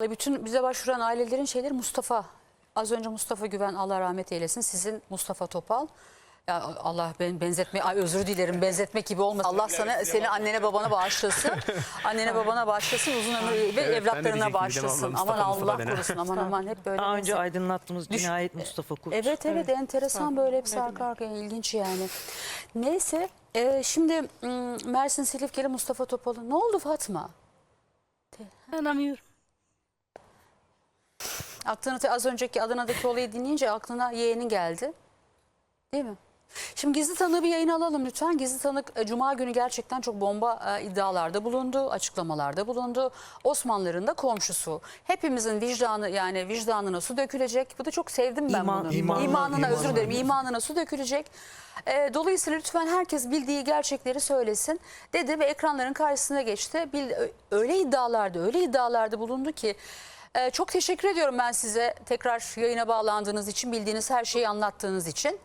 Bütün bize başvuran ailelerin şeyleri Mustafa. Az önce Mustafa Güven Allah rahmet eylesin. Sizin Mustafa Topal. Ya Allah ben benzetme ay özür dilerim benzetmek gibi olmasın. Allah sana seni annene babana bağışlasın. annene babana bağışlasın uzun ömür ve Evet, ben de evlatlarına diyecektim bağışlasın. Aman Mustafa, Allah dene. korusun aman aman hep böyle. Daha önce benzer- aydınlattığımız Düş- cinayet Mustafa Kurt. Evet evet enteresan böyle hepsi arka arkaya ilginç yani. Neyse e, şimdi m, Mersin Silifkeli Mustafa Topal'ın ne oldu Fatma? Anlamıyorum. Aklına az önceki Adana'daki olayı dinleyince aklına yeğenin geldi. Değil mi? Şimdi gizli tanığı bir yayın alalım lütfen. Gizli tanık e, Cuma günü gerçekten çok bomba e, iddialarda bulundu, açıklamalarda bulundu. Osmanlıların da komşusu. Hepimizin vicdanı yani vicdanına su dökülecek. Bu da çok sevdim ben İman- bunu. imanına- İmanına özür imanına. dilerim. imanına su dökülecek. E, dolayısıyla lütfen herkes bildiği gerçekleri söylesin dedi ve ekranların karşısına geçti. Bil- öyle iddialarda, öyle iddialarda bulundu ki e, çok teşekkür ediyorum ben size tekrar yayına bağlandığınız için, bildiğiniz her şeyi anlattığınız için.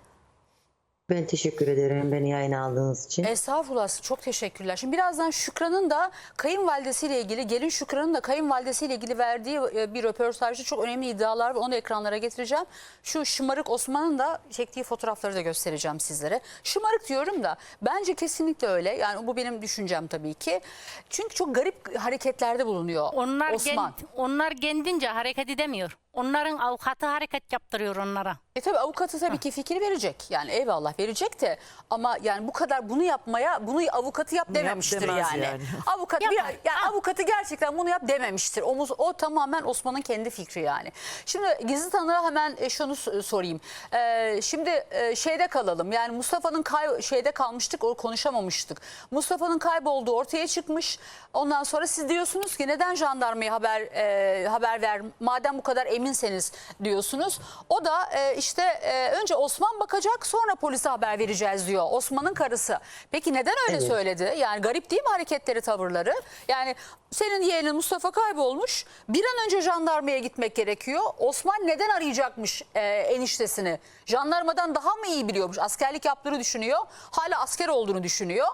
Ben teşekkür ederim beni yayına aldığınız için. Estağfurullah çok teşekkürler. Şimdi birazdan Şükran'ın da kayınvalidesiyle ilgili, gelin Şükran'ın da kayınvalidesiyle ilgili verdiği e, bir röportajda çok önemli iddialar var. Onu ekranlara getireceğim. Şu şımarık Osman'ın da çektiği fotoğrafları da göstereceğim sizlere. Şımarık diyorum da bence kesinlikle öyle. Yani bu benim düşüncem tabii ki. Çünkü çok garip hareketlerde bulunuyor Onlar Osman. gen- onlar kendince hareket edemiyor. Onların avukatı hareket yaptırıyor onlara. E tabii avukatı tabii ki fikir verecek. Yani eyvallah verecek de ama yani bu kadar bunu yapmaya bunu avukatı yap dememiştir demez yani. yani. Avukat bir, Yapar. yani avukatı gerçekten bunu yap dememiştir. O, mus- o tamamen Osman'ın kendi fikri yani. Şimdi gizli tanığa hemen e, şunu s- sorayım. Ee, şimdi e, şeyde kalalım. Yani Mustafa'nın kay şeyde kalmıştık, o konuşamamıştık. Mustafa'nın kaybolduğu ortaya çıkmış. Ondan sonra siz diyorsunuz ki neden jandarmaya haber e, haber ver madem bu kadar eminseniz diyorsunuz. O da e, işte e, önce Osman bakacak sonra polise haber vereceğiz diyor. Osman'ın karısı. Peki neden öyle Evet. söyledi? Yani garip değil mi hareketleri, tavırları? Yani senin yeğenin Mustafa kaybolmuş. Bir an önce jandarmaya gitmek gerekiyor. Osman neden arayacakmış e, eniştesini? Jandarmadan daha mı iyi biliyormuş? Askerlik yaptığını düşünüyor. Hala asker olduğunu düşünüyor.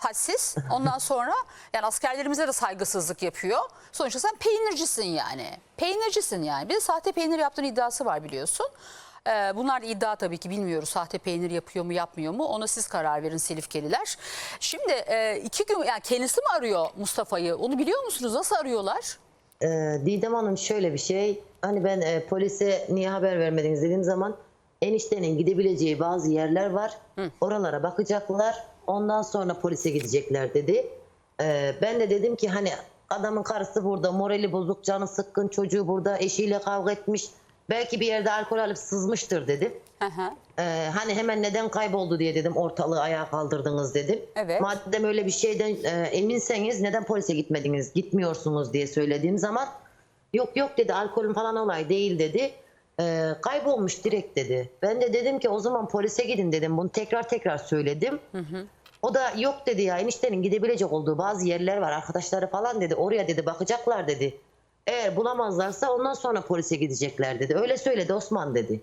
Hadsiz. Ondan sonra yani askerlerimize de saygısızlık yapıyor. Sonuçta sen peynircisin yani. Peynircisin yani. Bir de sahte peynir yaptığın iddiası var biliyorsun. Ee, bunlar iddia tabii ki bilmiyoruz. Sahte peynir yapıyor mu yapmıyor mu? Ona siz karar verin Silifkeliler. Şimdi e, iki gün yani kendisi mi arıyor Mustafa'yı? Onu biliyor musunuz? Nasıl arıyorlar? Ee, Didem Hanım şöyle bir şey. Hani ben e, polise niye haber vermediniz dediğim zaman eniştenin gidebileceği bazı yerler var. Oralara bakacaklar. Ondan sonra polise gidecekler dedi. Ee, ben de dedim ki hani adamın karısı burada morali bozuk canı sıkkın çocuğu burada eşiyle kavga etmiş. Belki bir yerde alkol alıp sızmıştır dedim. Hı hı. Ee, hani hemen neden kayboldu diye dedim ortalığı ayağa kaldırdınız dedim. Evet. Madem öyle bir şeyden e, eminseniz neden polise gitmediniz gitmiyorsunuz diye söylediğim zaman yok yok dedi alkolün falan olay değil dedi. Ee, kaybolmuş direkt dedi. Ben de dedim ki o zaman polise gidin dedim bunu tekrar tekrar söyledim. O da yok dedi ya eniştenin gidebilecek olduğu bazı yerler var arkadaşları falan dedi oraya dedi bakacaklar dedi. Eğer bulamazlarsa ondan sonra polise gidecekler dedi. Öyle söyledi Osman dedi.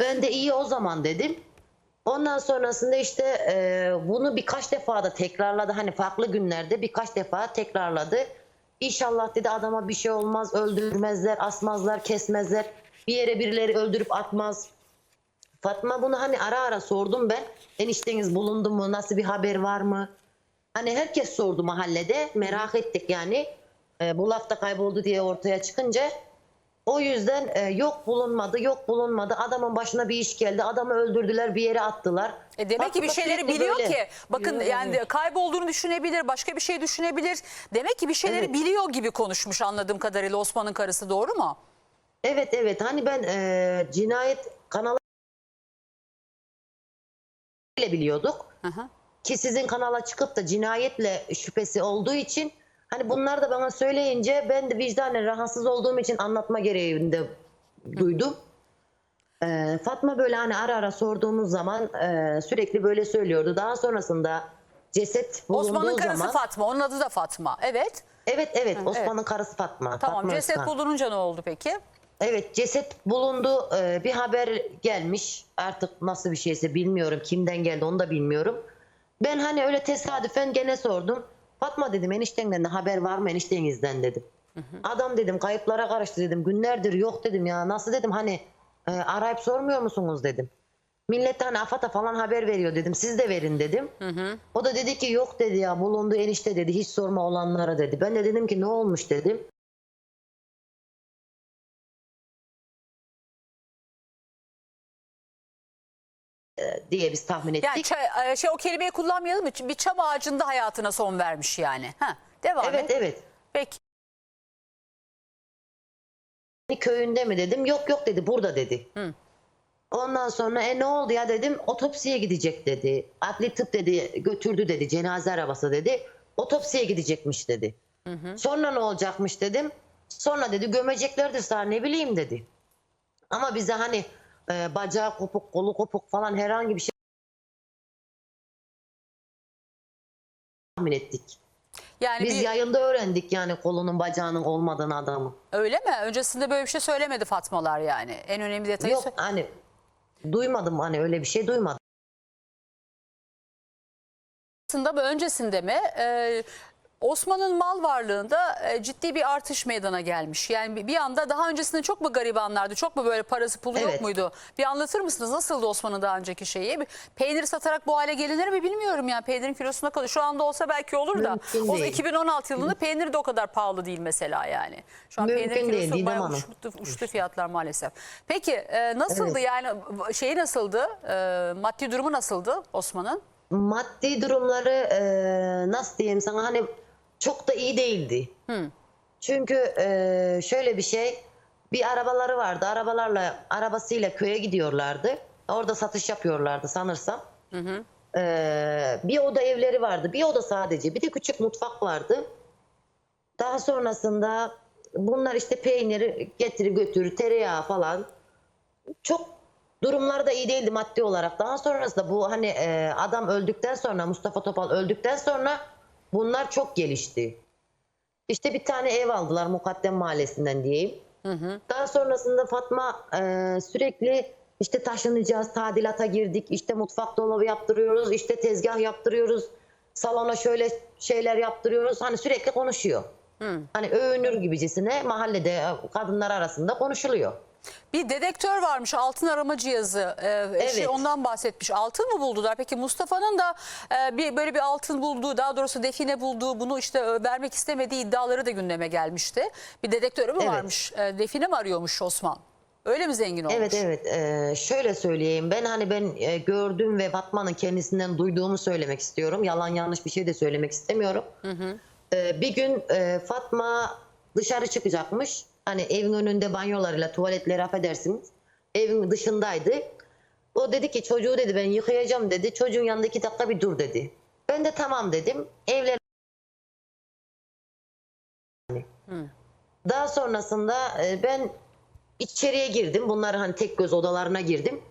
Ben de iyi o zaman dedim. Ondan sonrasında işte e, bunu birkaç defa da tekrarladı. Hani farklı günlerde birkaç defa tekrarladı. İnşallah dedi adama bir şey olmaz, öldürmezler, asmazlar, kesmezler. Bir yere birileri öldürüp atmaz. Fatma bunu hani ara ara sordum ben. Enişteniz bulundu mu? Nasıl bir haber var mı? Hani herkes sordu mahallede. Merak ettik yani. E, bu lafta kayboldu diye ortaya çıkınca o yüzden e, yok bulunmadı, yok bulunmadı. Adamın başına bir iş geldi. Adamı öldürdüler, bir yere attılar. E demek ki bir Fatma şeyleri biliyor böyle. ki. Bakın Biliyor, yani evet. kaybolduğunu düşünebilir, başka bir şey düşünebilir. Demek ki bir şeyleri Evet. biliyor gibi konuşmuş anladığım kadarıyla Osman'ın karısı doğru mu? Evet evet hani ben e, cinayet kanalı ile biliyorduk. Hı. Ki sizin kanala çıkıp da cinayetle şüphesi olduğu için hani bunlar da bana söyleyince ben de vicdanen rahatsız olduğum için anlatma gereğinde duydum. E, Fatma böyle hani ara ara sorduğumuz zaman e, sürekli böyle söylüyordu. Daha sonrasında ceset bulunduğu Osman'ın karısı zaman Fatma, onun adı da Fatma. Evet. evet evet Osman'ın karısı Fatma. Tamam Fatma ceset Özkan. bulununca ne oldu peki? Evet ceset bulundu. Ee, bir haber gelmiş. Artık nasıl bir şeyse bilmiyorum. Kimden geldi onu da bilmiyorum. Ben hani öyle tesadüfen gene sordum. Fatma dedim eniştenden de haber var mı eniştenizden dedim. Adam dedim kayıplara karıştı dedim. Günlerdir yok dedim ya. Nasıl dedim hani e, arayıp sormuyor musunuz dedim. Millet hani AFAD'a falan haber veriyor dedim. Siz de verin dedim. O da dedi ki yok dedi ya bulundu enişte dedi. Hiç sorma olanlara dedi. Ben de dedim ki ne olmuş dedim. E, diye biz tahmin ettik. Yani ça- e, şey o kelimeyi kullanmayalım mı? Bir çam ağacında hayatına son vermiş yani. Ha, devam evet et. evet. Peki. köyünde mi dedim. Yok yok dedi burada dedi. Ondan sonra e ne oldu ya dedim. Otopsiye gidecek dedi. Adli tıp dedi götürdü dedi. Cenaze arabası dedi. Otopsiye gidecekmiş dedi. Sonra ne olacakmış dedim. Sonra dedi gömeceklerdir sana ne bileyim dedi. Ama bize hani e, bacağı kopuk, kolu kopuk falan herhangi bir şey tahmin ettik. Yani Biz bir, yayında öğrendik yani kolunun bacağının olmadığını adamı. öyle mi? Öncesinde böyle bir şey söylemedi Fatmalar yani. En önemli detayı Yok hani duymadım hani öyle bir şey duymadım. aslında öncesinde mi e, Osman'ın mal varlığında e, ciddi bir artış meydana gelmiş. Yani bir- bir anda daha öncesinde çok mu garibanlardı? Çok mu böyle parası pulu yok Evet. muydu? Bir anlatır mısınız? Nasıldı Osman'ın daha önceki şeyi? Bir Peynir satarak bu hale gelinir mi bilmiyorum ya. Peynirin kilosuna kalıyor. Şu anda olsa belki olur da. Mümkün O değil. 2016 yılında peynir de o kadar pahalı değil mesela yani. Şu an Mümkün peynir değil, kilosu Didem bayağı Hanım. uçtu, uçtu fiyatlar maalesef. Peki e, nasıldı yani şeyi nasıldı? E, maddi durumu nasıldı Osman'ın? Maddi durumları e, nasıl diyeyim sana hani çok da iyi değildi. Çünkü e, şöyle bir şey bir arabaları vardı. Arabalarla arabasıyla köye gidiyorlardı. Orada satış yapıyorlardı sanırsam. E, bir oda evleri vardı. Bir oda sadece. Bir de küçük mutfak vardı. Daha sonrasında bunlar işte peyniri getir götür, tereyağı falan. Çok durumları da iyi değildi maddi olarak. Daha sonrasında bu hani e, adam öldükten sonra Mustafa Topal öldükten sonra bunlar çok gelişti. İşte bir tane ev aldılar Mukaddem Mahallesi'nden diyeyim. Daha sonrasında Fatma e, sürekli işte taşınacağız, tadilata girdik, işte mutfak dolabı yaptırıyoruz, işte tezgah yaptırıyoruz, salona şöyle şeyler yaptırıyoruz. Hani sürekli konuşuyor. Hani övünür gibicesine mahallede e, kadınlar arasında konuşuluyor. Bir dedektör varmış altın arama cihazı. Ee, eşi Evet. ondan bahsetmiş. Altın mı buldular? Peki Mustafa'nın da e, bir böyle bir altın bulduğu, daha doğrusu define bulduğu, bunu işte e, vermek istemediği iddiaları da gündeme gelmişti. Bir dedektörü mü Evet. varmış? E, define mi arıyormuş Osman? Öyle mi zengin olmuş? Evet evet Ee, şöyle söyleyeyim ben hani ben e, gördüm ve Fatma'nın kendisinden duyduğumu söylemek istiyorum. Yalan yanlış bir şey de söylemek istemiyorum. Ee, bir gün e, Fatma dışarı çıkacakmış. Hani evin önünde banyolarıyla tuvaletleri affedersiniz. Evin dışındaydı. O dedi ki çocuğu dedi ben yıkayacağım dedi. Çocuğun yanında iki dakika bir dur dedi. Ben de tamam dedim. Evler Daha sonrasında e, ben içeriye girdim. Bunlar hani tek göz odalarına girdim.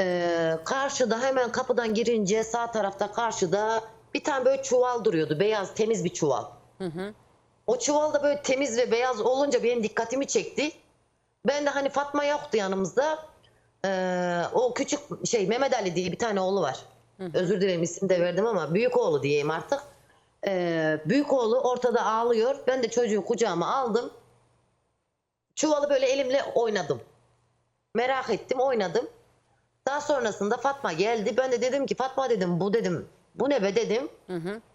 Ee, karşıda hemen kapıdan girince sağ tarafta karşıda bir tane böyle çuval duruyordu. Beyaz temiz bir çuval. O çuval da böyle temiz ve beyaz olunca benim dikkatimi çekti. Ben de hani Fatma yoktu yanımızda. Ee, o küçük şey Mehmet Ali diye bir tane oğlu var. Özür dilerim isim de verdim ama büyük oğlu diyeyim artık. Ee, büyük oğlu ortada ağlıyor. Ben de çocuğu kucağıma aldım. Çuvalı böyle elimle oynadım. Merak ettim oynadım. Daha sonrasında Fatma geldi. Ben de dedim ki Fatma dedim bu dedim bu ne be dedim.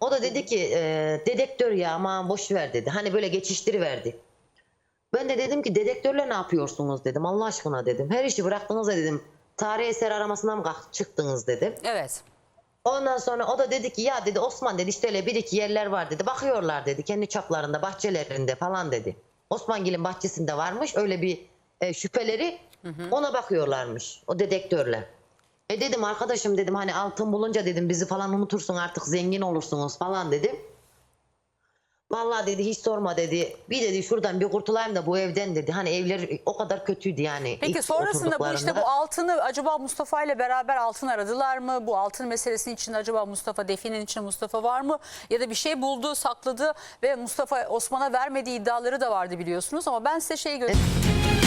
O da dedi ki e, dedektör ya aman boş ver dedi. Hani böyle geçiştiriverdi. Ben de dedim ki dedektörle ne yapıyorsunuz dedim Allah aşkına dedim. Her işi bıraktınız da dedim. Tarih eser aramasından mı çıktınız dedim. Evet. Ondan sonra o da dedi ki ya dedi Osman dedi işte öyle bir iki yerler var dedi. Bakıyorlar dedi kendi çaplarında bahçelerinde falan dedi. Osmangil'in bahçesinde varmış öyle bir e, şüpheleri ona bakıyorlarmış o dedektörle. E dedim arkadaşım dedim hani altın bulunca dedim bizi falan unutursun artık zengin olursunuz falan dedim. Vallahi dedi hiç sorma dedi. Bir dedi şuradan bir kurtulayım da bu evden dedi. Hani evler o kadar kötüydü yani. Peki sonrasında bu işte bu altını acaba Mustafa ile beraber altın aradılar mı? Bu altın meselesinin için acaba Mustafa definin için Mustafa var mı? Ya da bir şey buldu, sakladı ve Mustafa Osman'a vermediği iddiaları da vardı biliyorsunuz ama ben size şeyi göstereyim.